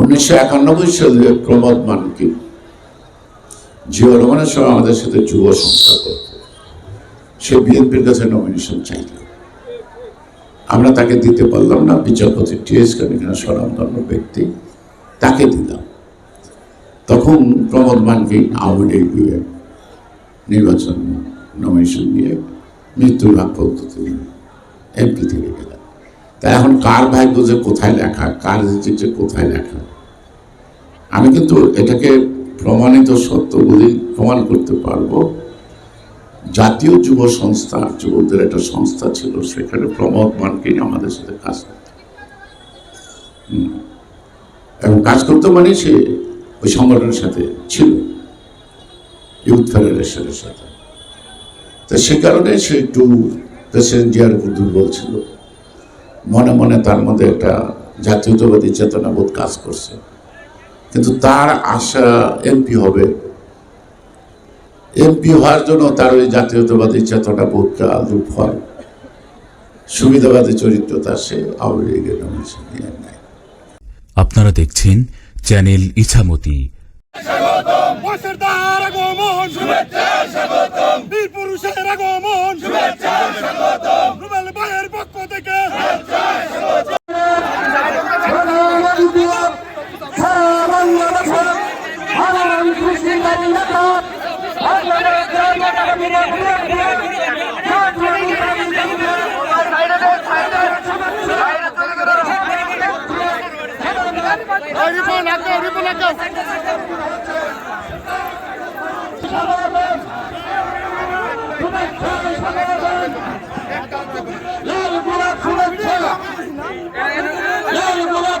উনিশশো একানব্বই সালে প্রমোদ মানকি জিও রহমানের সময় আমাদের সাথে যুব সংস্থা করত। সে বিএনপির কাছে নমিনেশন চাইল। আমরা তাকে দিতে পারলাম না, বিচারপতি টিএস কানিখানা স্বনামধন্য ব্যক্তি, তাকে দিলাম। তখন প্রমোদ মানকি আওয়ামী লীগ নির্বাচন নমিনেশন দিয়ে মৃত্যুর ভাগ পদ্ধতি এমপি থেকে তা এখন কার ভাগ্য যে কোথায় লেখা, কার যে কোথায় লেখা? আমি কিন্তু এটাকে প্রমাণিত সত্য বলেই প্রমাণ করতে পারব। জাতীয় যুব সংস্থা, যুবকদের একটা সংস্থা ছিল, সেখানে প্রমোদ মানকে আমাদের সাথে কাজ করতে। এবং কাজ করতে মানে সে ওই সংগঠনের সাথে ছিল, ইউথ ফেডারেশনের সাথে। তো সে কারণে সে একটু প্রেসিডেন্ট জিয়ার দুর্বল ছিল। মনে মনে তার মধ্যে একটা জাতীয়তাবাদী চেতনাবোধ কাজ করছে। কিন্তু তার আশা এমপি হবে। এমপি হওয়ার জন্য তার ওই জাতীয়তাবাদী চেতনাবোধটা রূপ হয়। সুবিধাবাদী চরিত্রতা সে আওয়ামী লীগের নেয় আপনারা দেখছেন চ্যানেল ইছামতি। শুভেচ্ছা স্বাগতম। বীর পুরুষের আগমন শুভেচ্ছা স্বাগতম রুবেল ভাইয়ের পক্ষ থেকে রিপন আগে রিপন আগে লাল গোলাপ শুভেচ্ছা লাল গোলাপ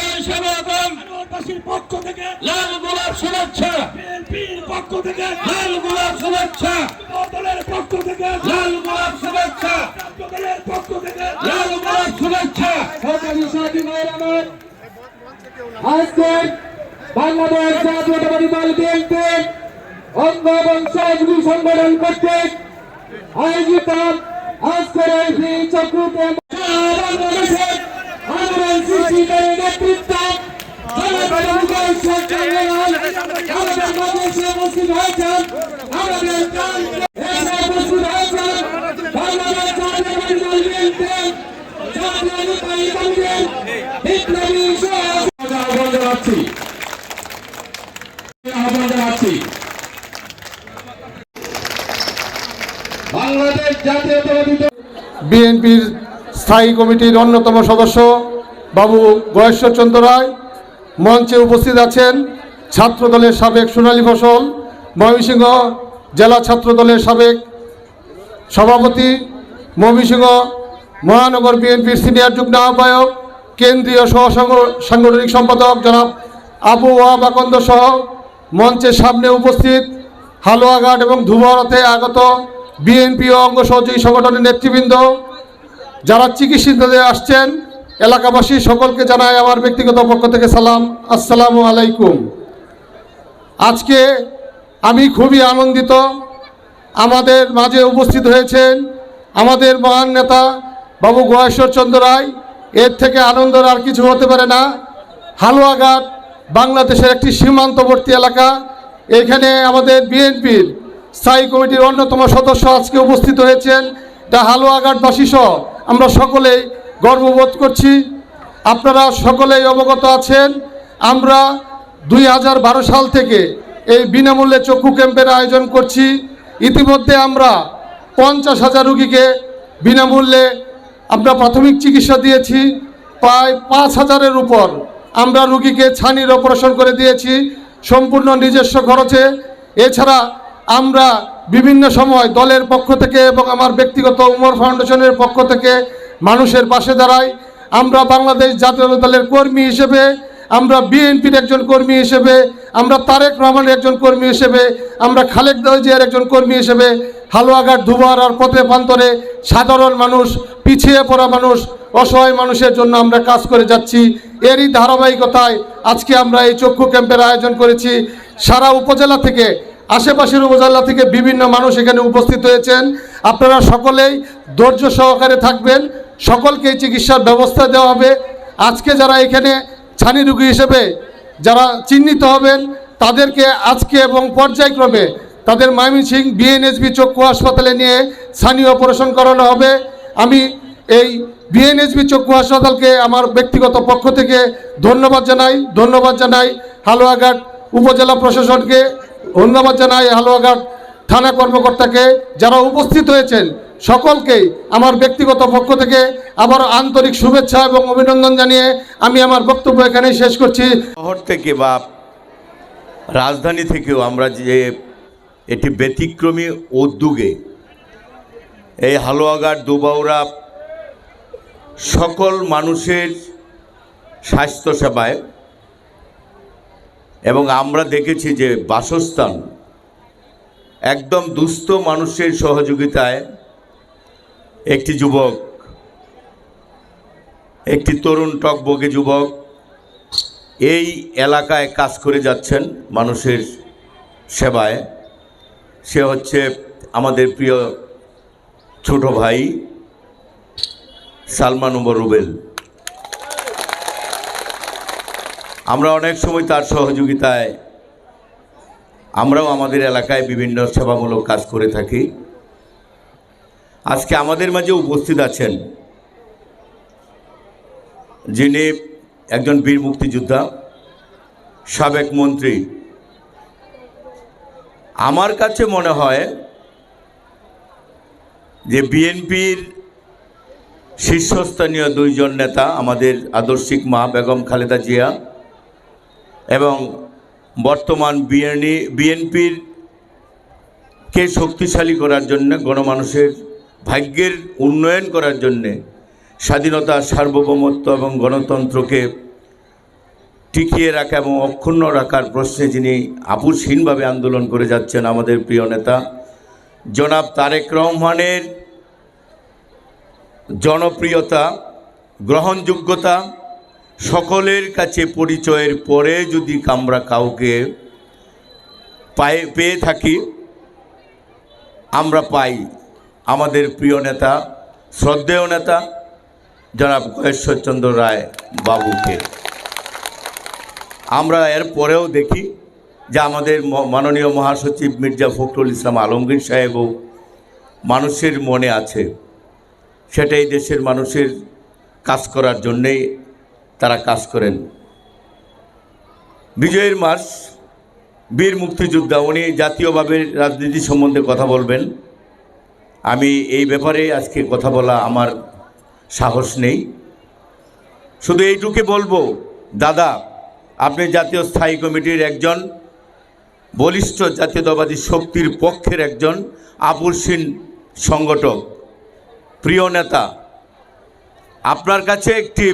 পক্ষ থেকে লাল গোলাপ শুভেচ্ছা। পক্ষ থেকে লাল গোলাপ শুভেচ্ছা। দলের পক্ষ থেকে লাল গোলাপ শুভেচ্ছা। পক্ষ থেকে লাল গোলাপ শুভেচ্ছা। সরকারি সাথী ভাইয়ের আমার। আজকে বাংলাদেশ জাতীয়তাবাদী দল বিএনপি অঙ্গ এবং সহযোগী সংগঠন কর্তৃক আয়োজিত আজকের এই ফ্রি চক্রতে আন্দোলন সৃষ্টিকারী নেতৃত্ব বিএনপির স্থায়ী কমিটির অন্যতম সদস্য বাবু গয়েশ্বরচন্দ্র রায়। মঞ্চে উপস্থিত আছেন ছাত্র দলের সাবেক সোনালী ফসল, ময়মনসিংহ জেলা ছাত্র দলের সাবেক সভাপতি, ময়মনসিংহ মহানগর বিএনপির সিনিয়র যুগ্ম আহ্বায়ক, কেন্দ্রীয় সহ সাংগঠনিক সম্পাদক জনাব আবু ওয়াব সহ মঞ্চের সামনে উপস্থিত হালুয়াঘাট এবং ধুবরতে আগত বিএনপি ও অঙ্গ সহযোগী সংগঠনের নেতৃবৃন্দ, যারা চিকিৎসিততে আসছেন এলাকাবাসী, সকলকে জানাই আমার ব্যক্তিগত পক্ষ থেকে সালাম। আসসালামু আলাইকুম। আজকে আমি খুবই আনন্দিত। আমাদের মাঝে উপস্থিত হয়েছেন আমাদের মহান নেতা বাবু গয়েশ্বর চন্দ্র রায়। এর থেকে আনন্দের আর কিছু হতে পারে না। হালুয়াঘাট, বাংলাদেশের একটি সীমান্তবর্তী এলাকা। এখানে আমাদের বিএনপির স্থায়ী কমিটির অন্যতম সদস্য আজকে উপস্থিত হয়েছেন। তা হালুয়াঘাটবাসী সহ আমরা সকলেই গর্ববোধ করছি। আপনারা সকলেই অবগত আছেন, আমরা দুই হাজার বারো সাল থেকে এই বিনামূল্যে চক্ষু ক্যাম্পের আয়োজন করছি। ইতিমধ্যে আমরা পঞ্চাশ হাজার রুগীকে বিনামূল্যে আমরা প্রাথমিক চিকিৎসা দিয়েছি। প্রায় পাঁচ হাজারের উপর আমরা রুগীকে ছানির অপারেশন করে দিয়েছি, সম্পূর্ণ নিজস্ব খরচে। এছাড়া আমরা বিভিন্ন সময় দলের পক্ষ থেকে এবং আমার ব্যক্তিগত উমর ফাউন্ডেশনের পক্ষ থেকে মানুষের পাশে দাঁড়াই। আমরা বাংলাদেশ জাতীয় দলের কর্মী হিসেবে, আমরা বিএনপির একজন কর্মী হিসেবে, আমরা তারেক রহমানের একজন কর্মী হিসেবে, আমরা খালেদ জিয়ার একজন কর্মী হিসেবে, হালুয়াঘাট দুবার আর পথে প্রান্তরে সাধারণ মানুষ, পিছিয়ে পড়া মানুষ, অসহায় মানুষের জন্য আমরা কাজ করে যাচ্ছি। এরই ধারাবাহিকতায় আজকে আমরা এই চক্ষু ক্যাম্পের আয়োজন করেছি। সারা উপজেলা থেকে আশেপাশের উপজেলা থেকে বিভিন্ন মানুষ এখানে উপস্থিত হয়েছেন। আপনারা সকলেই ধৈর্য সহকারে থাকবেন। সকলকে চিকিৎসার ব্যবস্থা দেওয়া হবে। আজকে যারা এখানে ছানি রুগী হিসেবে যারা চিহ্নিত হবেন, তাদেরকে আজকে এবং পর্যায়ক্রমে তাদের ময়মনসিং বিএনএসবি চক্ষু হাসপাতালে নিয়ে স্থানীয় অপারেশন করানো হবে। আমি এই বিএনএসবি চক্ষু হাসপাতালকে আমার ব্যক্তিগত পক্ষ থেকে ধন্যবাদ জানাই। ধন্যবাদ জানাই হালুয়াঘাট উপজেলা প্রশাসনকে। ধন্যবাদ জানাই হালুয়াঘাট থানা কর্মকর্তাকে যারা উপস্থিত হয়েছেন সকলকেই আমার ব্যক্তিগত পক্ষ থেকে আবার আন্তরিক শুভেচ্ছা এবং অভিনন্দন জানিয়ে আমি আমার বক্তব্য এখানেই শেষ করছি। শহর থেকে বা রাজধানী থেকেও আমরা যে এটি ব্যতিক্রমী উদ্যোগে এই হালুয়াঘাট, দুবাউরা সকল মানুষের স্বাস্থ্য সেবায় এবং আমরা দেখেছি যে বাসস্থান একদম দুস্থ মানুষের সহযোগিতায় একটি যুবক, একটি তরুণ টকবগে যুবক এই এলাকায় কাজ করে যাচ্ছেন মানুষের সেবায়। সে হচ্ছে আমাদের প্রিয় ছোট ভাই সালমান উমর রুবেল। আমরা অনেক সময় তার সহযোগিতায় আমরাও আমাদের এলাকায় বিভিন্ন সেবামূলক কাজ করে থাকি। আজকে আমাদের মাঝে উপস্থিত আছেন যিনি একজন বীর মুক্তিযোদ্ধা, সাবেক মন্ত্রী। আমার কাছে মনে হয় যে বিএনপির শীর্ষস্থানীয় দুইজন নেতা, আমাদের আদর্শিক মা বেগম খালেদা জিয়া এবং বর্তমান বিএনই, বিএনপির কে শক্তিশালী করার জন্য, গণমানুষের ভাগ্যের উন্নয়ন করার জন্যে, স্বাধীনতা, সার্বভৌমত্ব এবং গণতন্ত্রকে টিকিয়ে রাখা এবং অক্ষুণ্ণ রাখার প্রশ্নে যিনি আপুসহীনভাবে আন্দোলন করে যাচ্ছেন আমাদের প্রিয় নেতা, জনাব তারেক রহমানের জনপ্রিয়তা, গ্রহণযোগ্যতা সকলের কাছে পরিচয়ের পরে যদি আমরা কাউকে পায়ে পেয়ে থাকি, আমরা পাই। আমাদের প্রিয় নেতা, শ্রদ্ধেয় নেতা, জনাব ঈশ্বরচন্দ্র রায় বাবুকে। আমরা এর পরেও দেখি যে আমাদের মাননীয় মহাসচিব মির্জা ফখরুল ইসলাম আলমগীর সাহেবও মানুষের মনে আছে। সেটাই দেশের মানুষের কাজ করার জন্যেই তারা কাজ করেন। বিজয়ের মাস বীর মুক্তিযোদ্ধা, উনি জাতীয়ভাবে রাজনীতি সম্বন্ধে কথা বলবেন। আমি এই ব্যাপারে আজকে কথা বলা আমার সাহস নেই। শুধু এইটুকু বলব, দাদা, আপনি জাতীয় স্থায়ী কমিটির একজন, বলিষ্ঠ জাতীয়তাবাদী শক্তির পক্ষের একজন আপুরসীন সংগঠক, প্রিয় নেতা। আপনার কাছে একটি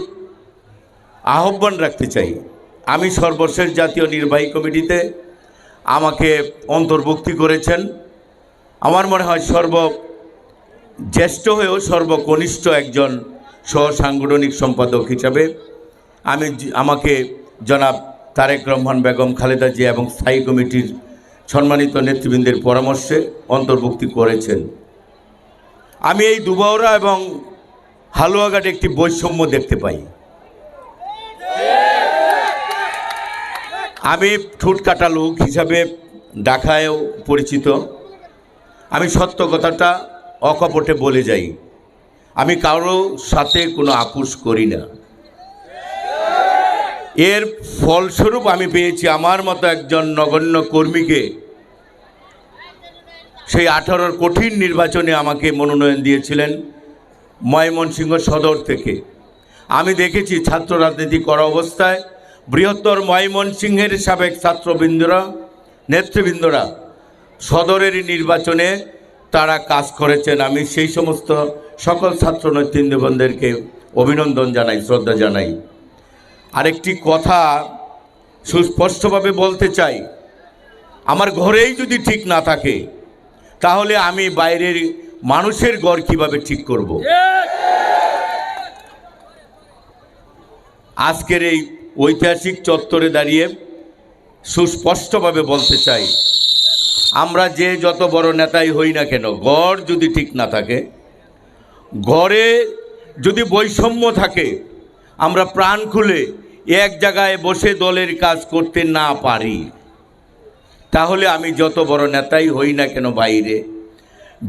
আহ্বান রাখতে চাই। আমি সর্বশেষ জাতীয় নির্বাহী কমিটিতে আমাকে অন্তর্ভুক্তি করেছেন। আমার মনে হয় সর্ব জ্যেষ্ঠ হয়েও সর্বকনিষ্ঠ একজন সহ সাংগঠনিক সম্পাদক হিসাবে আমি আমাকে জনাব তারেক রহমান বেগম, খালেদা জিয়া এবং স্থায়ী কমিটির সম্মানিত নেতৃবৃন্দের পরামর্শে অন্তর্ভুক্তি করেছেন। আমি এই দুবাওরা এবং হালুয়াঘাটে একটি বৈষম্য দেখতে পাই। আমি ঠোঁট কাটা লোক হিসাবে ডাকায়ও পরিচিত। আমি সত্য কথাটা অকপটে বলে যাই। আমি কারও সাথে কোনো আপোষ করি না। এর ফলস্বরূপ আমি পেয়েছি আমার মতো একজন নগণ্য কর্মীকে। সেই আঠারোর কঠিন নির্বাচনে আমাকে মনোনয়ন দিয়েছিলেন ময়মনসিংহ সদর থেকে। আমি দেখেছি ছাত্র রাজনীতি করা অবস্থায় বৃহত্তর ময়মনসিংহের সাবেক ছাত্রবৃন্দরা, নেতৃবৃন্দরা সদরের নির্বাচনে তারা কাজ করেছেন। আমি সেই সমস্ত সকল ছাত্র নেতৃবৃন্দদেরকে অভিনন্দন জানাই, শ্রদ্ধা জানাই। আরেকটি কথা সুস্পষ্টভাবে বলতে চাই, আমার ঘরেই যদি ঠিক না থাকে, তাহলে আমি বাইরের মানুষের ঘর কীভাবে ঠিক করব? আজকের এই ঐতিহাসিক চত্বরে দাঁড়িয়ে সুস্পষ্টভাবে বলতে চাই, আমরা যে যত বড় নেতাই হই না কেন, গড় যদি ঠিক না থাকে ঘরে যদি বৈষম্য থাকে, আমরা প্রাণ খুলে এক জায়গায় বসে দলের কাজ করতে না পারি। তাহলে আমি যত বড় নেতাই হই না কেন বাইরে,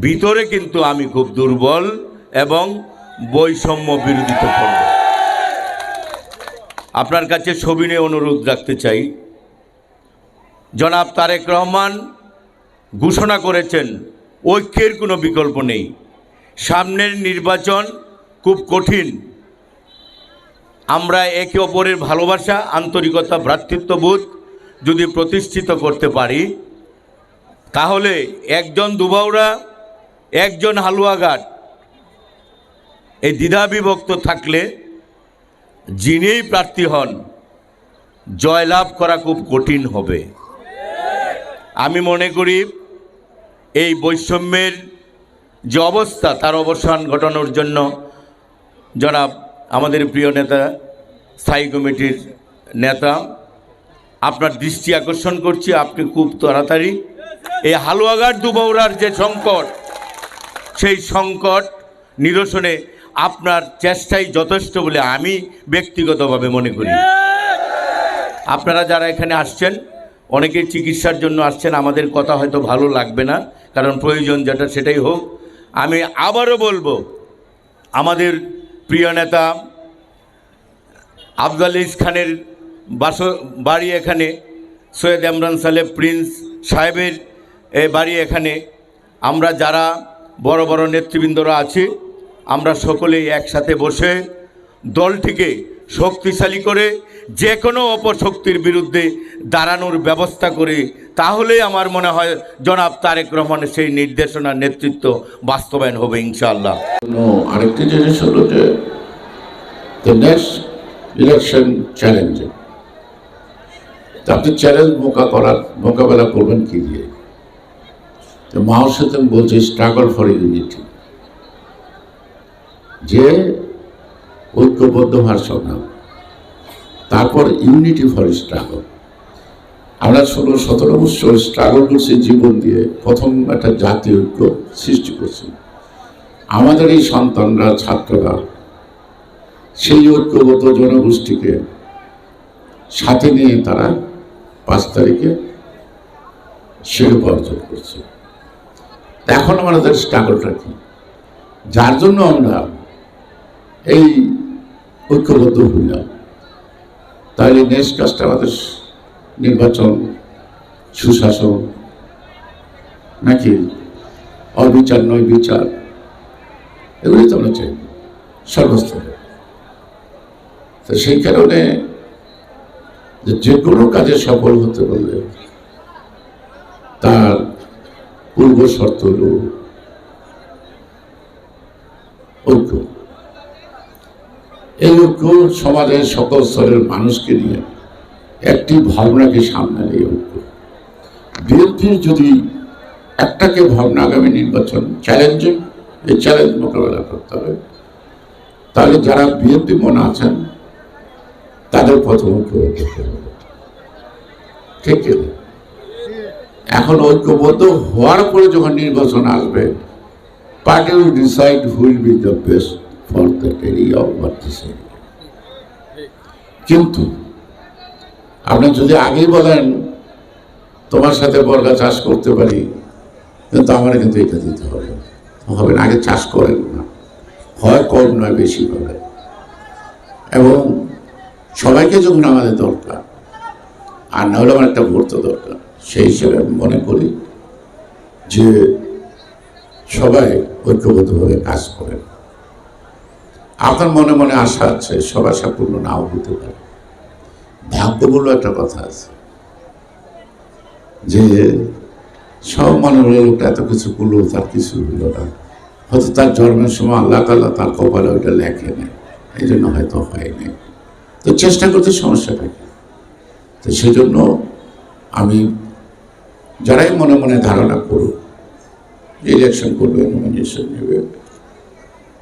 ভিতরে কিন্তু আমি খুব দুর্বল এবং বৈষম্য বিরোধিতা করব। আপনার কাছে সবিনে অনুরোধ রাখতে চাই। জনাব তারেক রহমান ঘোষণা করেছেন, ঐক্যের কোনো বিকল্প নেই। সামনের নির্বাচন খুব কঠিন। আমরা একে অপরের ভালোবাসা, আন্তরিকতা ভ্রাতৃত্ববোধ যদি প্রতিষ্ঠিত করতে পারি, তাহলে একজন দুবাউরা, একজন হালুয়াঘাট, এই দ্বিধাবিভক্ত থাকলে যিনিই প্রার্থী হন, জয়লাভ করা খুব কঠিন হবে। আমি মনে করি, এই বৈষম্যের যে অবস্থা, তার অবসান ঘটানোর জন্য জনাব আমাদের প্রিয় নেতা, স্থায়ী কমিটির নেতা, আপনার দৃষ্টি আকর্ষণ করছি, আপনি খুব তাড়াতাড়ি। এই হালুয়াঘাট দুবৌরার যে সংকট, সেই সংকট নিরসনে আপনার চেষ্টাই যথেষ্ট বলে আমি ব্যক্তিগতভাবে মনে করি। আপনারা যারা এখানে আসছেন, অনেকেই চিকিৎসার জন্য আসছেন, আমাদের কথা হয়তো ভালো লাগবে না, কারণ প্রয়োজন যেটা সেটাই হোক। আমি আবারও বলব, আমাদের প্রিয় নেতা আফজাল খানের বাস, বাড়ি এখানে, সৈয়দ ইমরান সালেহ প্রিন্স সাহেবের বাড়ি এখানে। আমরা যারা বড় বড় নেতৃবৃন্দরা আছি আমরা সকলেই একসাথে বসে দলটিকে শক্তিশালী করে যে কোনো অপশক্তির বিরুদ্ধে দাঁড়ানোর ব্যবস্থা করে তাহলে আমার মনে হয় জনাব তারেক রহমানের সেই নির্দেশনা নেতৃত্ব বাস্তবায়ন হবে, ইনশাআল্লাহ। আরেকটি জিনিস হলো যে আপনি চ্যালেঞ্জ মোকা করার মোকাবেলা করবেন কি দিয়ে? মাও সেতন বলছে স্ট্রাগল ফর ইউনিটি যে ঐক্যবদ্ধ সংগ্রাম তারপর ইউনিটি ফর স্ট্রাগল আমরা ষোলো, সতেরো বছর স্ট্রাগল করছি জীবন দিয়ে, প্রথম একটা জাতীয় ঐক্য সৃষ্টি করছি। আমাদের এই সন্তানরা, ছাত্ররা সেই ঐক্যগত জনগোষ্ঠীকে সাথে নিয়ে তারা পাঁচ তারিখে শিল্প অর্জন করছে। এখন আমাদের স্ট্রাগলটা কি? যার জন্য আমরা এই ঐক্যবদ্ধ হইলাম তাহলে নেক্সট কাজটা আমাদের নির্বাচন, সুশাসন, নাকি অবিচার, নয় বিচার এগুলি তো আমরা চাই, সর্বস্তরে। তো সেই কারণে যে কোনো কাজে সফল হতে বললে তার পূর্ব শর্ত হল ঐক্য ঐক্য সমাজের সকল স্তরের মানুষকে নিয়ে একটি ভাবনাকে সামনে নিয়ে ঐক্য বিএনপির যদি একটাকে ভাবনা আগামী নির্বাচন চ্যালেঞ্জিং এই চ্যালেঞ্জ মোকাবেলা করতে হবে, তাহলে যারা বিএনপি মনে আছেন, তাদের প্রথম ঐক্য হতে হবে। ঠিক এখন ঐক্যবদ্ধ হওয়ার পরে যখন নির্বাচন আসবে party will decide who'll be the best for the area of this কিন্তু আপনি যদি আগেই বলেন, তোমার সাথে বর্গা চাষ করতে পারি, কিন্তু আমার কিন্তু এটা দিতে হবে হবে না, আগে চাষ করেন না। হয় কম নয়, বেশি হবে। এবং সবাইকে যখন আমাদের দরকার, আর না হলে আমার একটা ভোট তো দরকার, সেই হিসেবে আমি মনে করি যে সবাই ঐক্যবদ্ধভাবে কাজ করেন। আপনার মনে মনে আশা আছে, সব আশা পূর্ণ নাও হতে পারে। ভাগ্য একটা কথা আছে যে, সব মনে হলো লোকটা এত কিছু করল তার কিছু হলো না। হয়তো তার জন্মের সময় আল্লাহ তাল্লাহ তার কপালে ওইটা লেখে নেই, এই জন্য হয়তো হয়নি তো চেষ্টা করতে সমস্যা কি তো সেজন্য আমি, যারাই মনে মনে ধারণা করুক ইলেকশন করবে নমিনেশন নেবে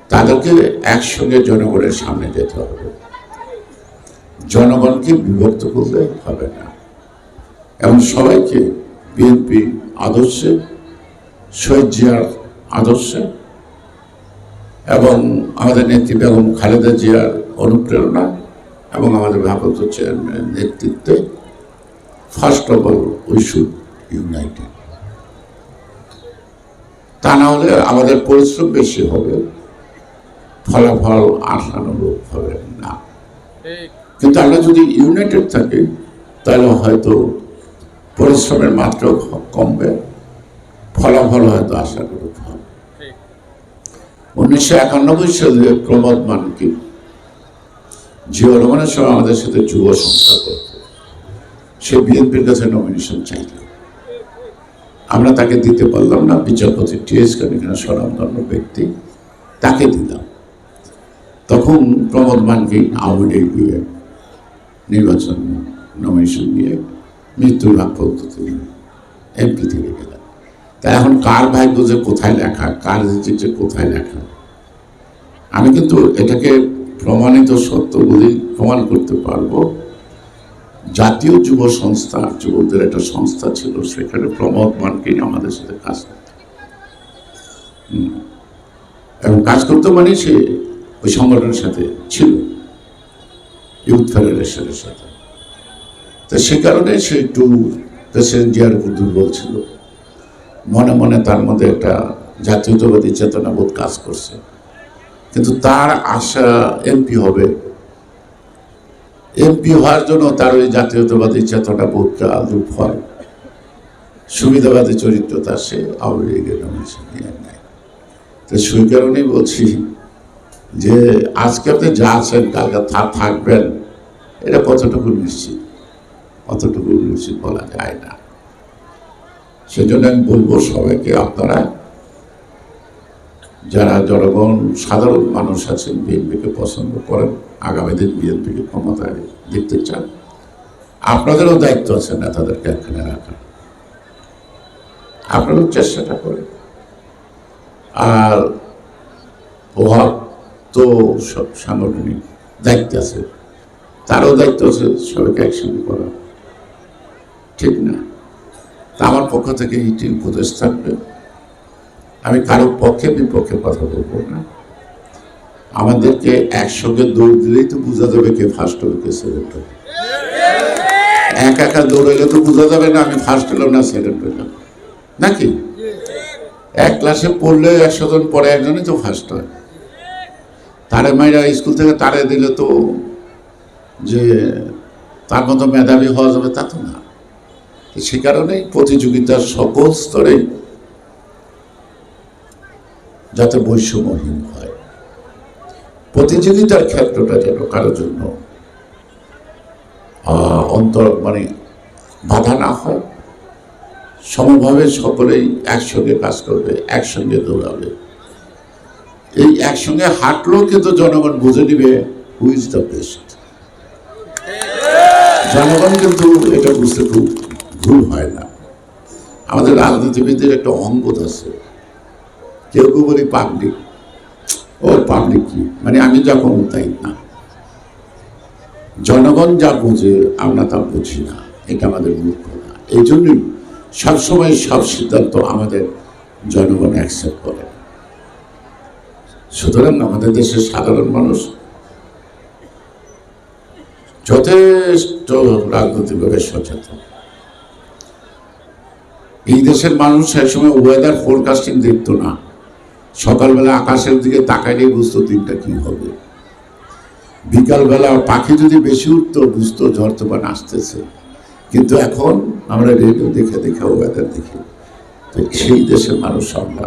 তাদেরকে একসঙ্গে জনগণের সামনে যেতে হবে। জনগণকে বিভক্ত করলে হবে না। এবং সবাইকে বিএনপি আদর্শে, শহীদ জিয়ার আদর্শে এবং আমাদের নেত্রী বেগম খালেদা জিয়ার অনুপ্রেরণা এবং আমাদের ভারত চেয়ারম্যানের নেতৃত্বে first of all we should united. তা না হলে আমাদের পরিশ্রম বেশি হবে। ফলাফল আশানুরূপ হবে না। কিন্তু আমরা যদি ইউনাইটেড থাকি তাহলে হয়তো পরিশ্রমের মাত্রা কমবে ফলাফল হয়তো আশানুরূপ হবে। উনিশশো একানব্বই সালে প্রমোদ মানকি জিও রহমানের সময় আমাদের সাথে যুব সংস্থা করত। সে বিএনপির কাছে নমিনেশন চাইল। আমরা তাকে দিতে পারলাম না বিচারপতি টি টিএস কানিখানা স্বনামধন্য ব্যক্তি তাকে দিলাম। তখন প্রমোদ মানকে আওয়ামী লীগ দিয়ে নির্বাচন নমিনেশন নিয়ে মৃত্যুর ভাগ পদ্ধতি এমপি থেকে গেলেন তা এখন কার ভাগ্য যে কোথায় লেখা, কার যে কোথায় লেখা? আমি কিন্তু এটাকে প্রমাণিত সত্য বলেই প্রমাণ করতে পারব। জাতীয় যুব সংস্থা যুবকদের একটা সংস্থা ছিল, সেখানে প্রমোদ মানকে আমাদের সাথে কাজ করত। এবং কাজ করতে মানে সে ওই সংগঠনের সাথে ছিল ইউথ ফেডারেশনের সাথে। তো সে কারণে সে একটু প্রেসিডেন্ট জিয়ার উপর দুর্বল ছিল। মনে মনে তার মধ্যে একটা জাতীয়তাবাদী চেতনা চেতনাবোধ কাজ করছে। কিন্তু তার আশা এমপি হবে। এমপি হওয়ার জন্য তার ওই জাতীয়তাবাদী চেতনা বোধটা রূপ হয়। সুবিধাবাদী চরিত্র তার সে আওয়ামী লীগের নমিনেশন নিয়ে নেয়। তো সেই কারণেই বলছি যে আজকে আপনি যা আছেন, কালকে থাকবেন, এটা কতটুকু নিশ্চিত? কতটুকু নিশ্চিত বলা যায় না। সেজন্য আমি বলব সবাইকে, আপনারা যারা জনগণ, সাধারণ মানুষ আছেন, বিএনপিকে পছন্দ করেন, আগামী দিন বিএনপিকে ক্ষমতায় দেখতে চান, আপনাদেরও দায়িত্ব আছে নেতাদেরকে এখানে রাখা। আপনারাও চেষ্টাটা করেন। আর প্রভাব তো সব সাংগঠনিক দায়িত্ব আছে। তারও দায়িত্ব আছে সবাইকে একসঙ্গে করা ঠিক না? তা আমার পক্ষ থেকে এইটি উপদেশ থাকবে। আমি কারও পক্ষে বিপক্ষে কথা বলব না। আমাদেরকে একসঙ্গে দৌড় দিলেই তো বোঝা যাবে কে ফার্স্ট হবে, কে সেকেন্ড হবে। এক একা দৌড়াইলে তো বোঝা যাবে না আমি ফার্স্ট হলাম না সেকেন্ড হলাম। নাকি? এক ক্লাসে পড়লে একশো জন পরে একজনই তো ফার্স্ট হয়। তারে মাইরা স্কুল থেকে তারে দিলে তো যে তার মতো মেধাবী হওয়া যাবে তা তো না। সে কারণেই প্রতিযোগিতার সকল স্তরে যাতে বৈষম্যহীন হয়। প্রতিযোগিতার ক্ষেত্রটা যেন কারোর জন্য অন্তর মানে বাধা না হয়, সমভাবে সকলেই একসঙ্গে কাজ করবে, একসঙ্গে দৌড়াবে। এই একসঙ্গে হাঁটলেও কিন্তু জনগণ বুঝে নিবে হু ইজ দ্য বেস্ট জনগণ কিন্তু এটা বুঝতে খুব ভুল হয় না। আমাদের রাজনীতিবিদদের একটা অঙ্গদ আছে। কেউ কেউ বলি পাবলিক ও পাবলিক কি? মানে আমি যা করব তাই না। জনগণ যা বুঝে, আমরা তা বুঝি না। এটা আমাদের মূর্খতা এই জন্যই সবসময় সব সিদ্ধান্ত আমাদের জনগণ অ্যাকসেপ্ট করে। সুতরাং আমাদের দেশের সাধারণ মানুষ যথেষ্ট রাজনৈতিকভাবে সচেতন। এই দেশের মানুষ সময় ওয়েদার ফোরকাস্টিং দেখতো না। সকালবেলা আকাশের দিকে তাকাইলে বুঝতো দিনটা কি হবে। বিকালবেলা পাখি যদি বেশি উঠতো, বুঝতো ঝড় তুফান আসতেছে। কিন্তু এখন আমরা রেডিও দেখে দেখে ওয়েদার দেখি। তো সেই দেশের মানুষ আমরা